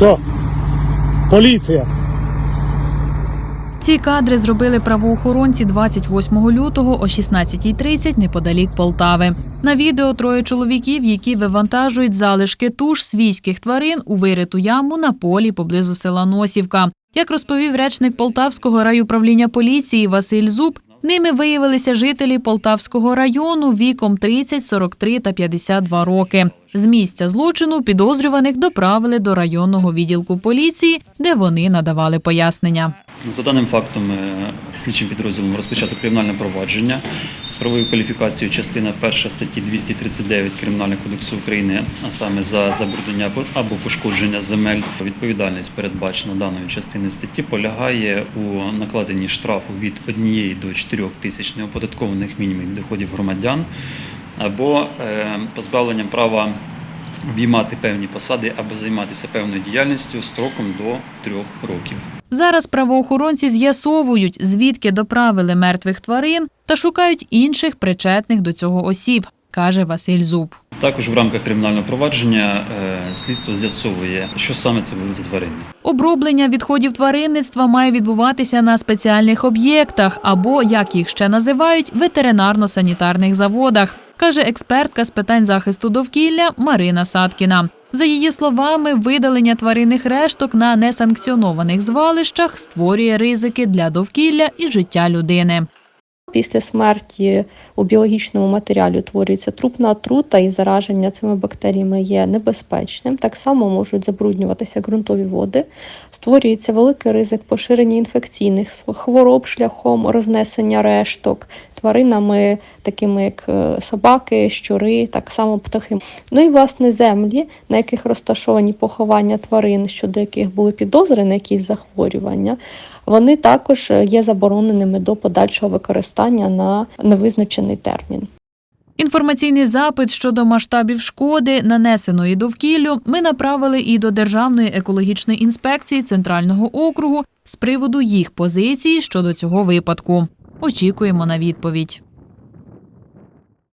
Все. Поліція. Ці кадри зробили правоохоронці 28 лютого о 16.30 неподалік Полтави. На відео троє чоловіків, які вивантажують залишки туш свійських тварин у вириту яму на полі поблизу села Носівка. Як розповів речник Полтавського райуправління поліції Василь Зуб, ними виявилися жителі Полтавського району віком 30, 43 та 52 роки. З місця злочину підозрюваних доправили до районного відділку поліції, де вони надавали пояснення. За даним фактом, е, слідчим підрозділом розпочато кримінальне провадження з правовою кваліфікацією частина 1 статті 239 Кримінального кодексу України, а саме за забруднення або- або пошкодження земель. Відповідальність передбачена даною частиною статті полягає у накладенні штрафу від 1 до 4 тисяч неоподаткованих мінімумів доходів громадян або е, позбавленням права обіймати певні посади або займатися певною діяльністю строком до трьох років. Зараз правоохоронці з'ясовують, звідки доправили мертвих тварин та шукають інших причетних до цього осіб, каже Василь Зуб. Також в рамках кримінального провадження е, слідство з'ясовує, що саме це були за тварини. Оброблення відходів тваринництва має відбуватися на спеціальних об'єктах або, як їх ще називають, ветеринарно-санітарних заводах, каже експертка з питань захисту довкілля Марина Саткіна. За її словами, видалення тваринних решток на несанкціонованих звалищах створює ризики для довкілля і життя людини. Після смерті у біологічному матеріалі утворюється трупна отрута і зараження цими бактеріями є небезпечним. Так само можуть забруднюватися ґрунтові води. Створюється великий ризик поширення інфекційних хвороб шляхом рознесення решток тваринами, такими як е, собаки, щури, так само птахи. Ну і власне землі, на яких розташовані поховання тварин, щодо яких були підозри на якісь захворювання. Вони також є забороненими до подальшого використання на невизначений термін. Інформаційний запит щодо масштабів шкоди, нанесеної довкіллю, ми направили і до Державної екологічної інспекції Центрального округу з приводу їх позиції щодо цього випадку. Очікуємо на відповідь.